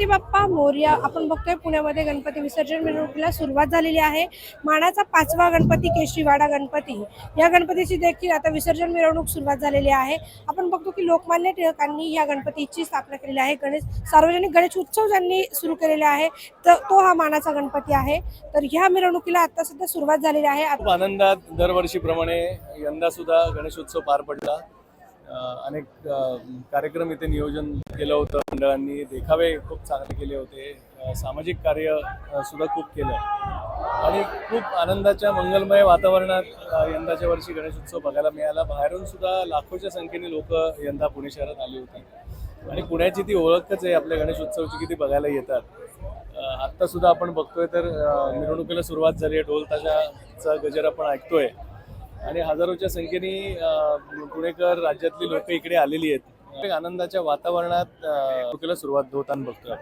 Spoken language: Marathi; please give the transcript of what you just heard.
गणपती बाप्पा मोर्या आपण बघतोय पुण्यामध्ये गणपती विसर्जन मिरवणुकीला सुरुवात झालेली आहे. मानाचा पाचवा गणपती केशरीवाडा गणपती. या गणपतीची देखील आता विसर्जन मिरवणूक सुरुवात झालेली आहे. आपण बघतो की लोकमान्य टिळकांनी या गणपतीची स्थापना केलेली आहे. गणेश सार्वजनिक गणेश उत्सव ज्यांनी सुरू केलेला आहे तर तो हा मानाचा गणपती आहे. तर ह्या मिरवणुकीला आता सध्या सुरुवात झालेली आहे. आनंदात दरवर्षीप्रमाणे यंदा सुद्धा गणेशोत्सव पार पडला. अनेक कार्यक्रम इथे नियोजन केलं होतं. मंडळांनी देखावे खूप चांगले केले होते. सामाजिक कार्य सुद्धा खूप केलं. आणि खूप आनंदाच्या मंगलमय वातावरणात यंदाच्या वर्षी गणेशोत्सव बघायला मिळाला. बाहेरून सुद्धा लाखोच्या संख्येने लोक यंदा पुणे शहरात आली होती. आणि पुण्याची ती ओळखच आहे. आपल्या गणेशोत्सवची की ती बघायला येतात. आत्तासुद्धा आपण बघतोय तर मिरवणुकीला सुरुवात झाली आहे. ढोल ताशाचा गजर आपण ऐकतोय. आणि हजारोच्या संख्येने पुणेकर राज्यातली लोक इकडे आलेली आहेत. आनंदाच्या वातावरणात सुरुवात होताना बघतोय